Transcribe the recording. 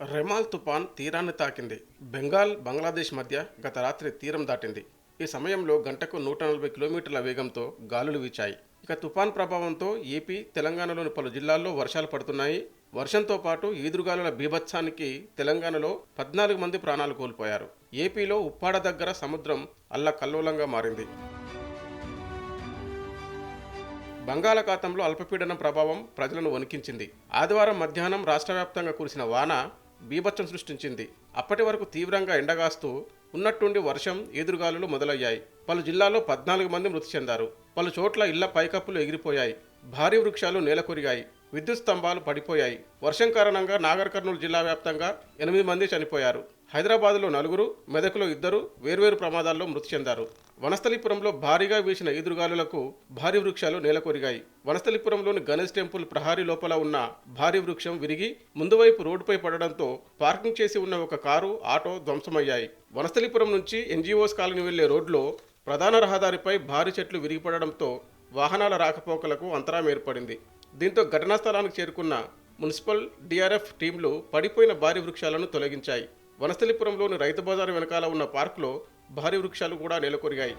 Remal తుపాన్ తీరాన్ని తాకింది. బెంగాల్ బంగ్లాదేశ్ మధ్య గత రాత్రి తీరం దాటింది. ఈ సమయంలో గంటకు నూట నలభై కిలోమీటర్ల వేగంతో గాలులు వీచాయి. ఇక తుపాన్ ప్రభావంతో ఏపీ తెలంగాణలోని పలు జిల్లాల్లో వర్షాలు పడుతున్నాయి. వర్షంతో పాటు ఈదురుగాలుల బీభత్సానికి తెలంగాణలో పద్నాలుగు మంది ప్రాణాలు కోల్పోయారు. ఏపీలో ఉప్పాడ దగ్గర సముద్రం అల్లకల్లోలంగా మారింది. బంగాళాఖాతంలో అల్పపీడనం ప్రభావం ప్రజలను వణికించింది. ఆదివారం మధ్యాహ్నం రాష్ట్ర వ్యాప్తంగా కురిసిన వాన బీభత్సం సృష్టించింది. అప్పటి వరకు తీవ్రంగా ఎండగాస్తూ ఉన్నట్టుండి వర్షం ఎదురుగాలులు మొదలయ్యాయి. పలు జిల్లాల్లో పద్నాలుగు మంది మృతి చెందారు. పలు చోట్ల ఇళ్ళ పైకప్పులు ఎగిరిపోయాయి. భారీ వృక్షాలు నేలకొరిగాయి. విద్యుత్ స్తంభాలు పడిపోయాయి. వర్షం కారణంగా నాగర్ కర్నూలు జిల్లా వ్యాప్తంగా ఎనిమిది మంది చనిపోయారు. హైదరాబాద్లో నలుగురు మెదకులో ఇద్దరు వేర్వేరు ప్రమాదాల్లో మృతి చెందారు. వనస్థలిపురంలో భారీగా వీసిన ఈదురుగాలులకు భారీ వృక్షాలు నేలకొరిగాయి. వనస్థలిపురంలోని గణేష్ టెంపుల్ ప్రహారీ లోపల ఉన్న భారీ వృక్షం విరిగి ముందువైపు రోడ్డుపై పడడంతో పార్కింగ్ చేసి ఉన్న ఒక కారు ఆటో ధ్వంసమయ్యాయి. వనస్థలిపురం నుంచి ఎన్జీఓస్ కాలనీ వెళ్ళే రోడ్లో ప్రధాన రహదారిపై భారీ చెట్లు విరిగిపడడంతో వాహనాల రాకపోకలకు అంతరాయం ఏర్పడింది. దీంతో ఘటనా స్థలానికి చేరుకున్న మున్సిపల్ డిఆర్ఎఫ్ టీంలు పడిపోయిన భారీ వృక్షాలను తొలగించాయి. వనస్థలిపురంలోని రైతు బజార్ వెనకాల ఉన్న పార్కులో భారీ వృక్షాలు కూడా నెలకొరిగాయి.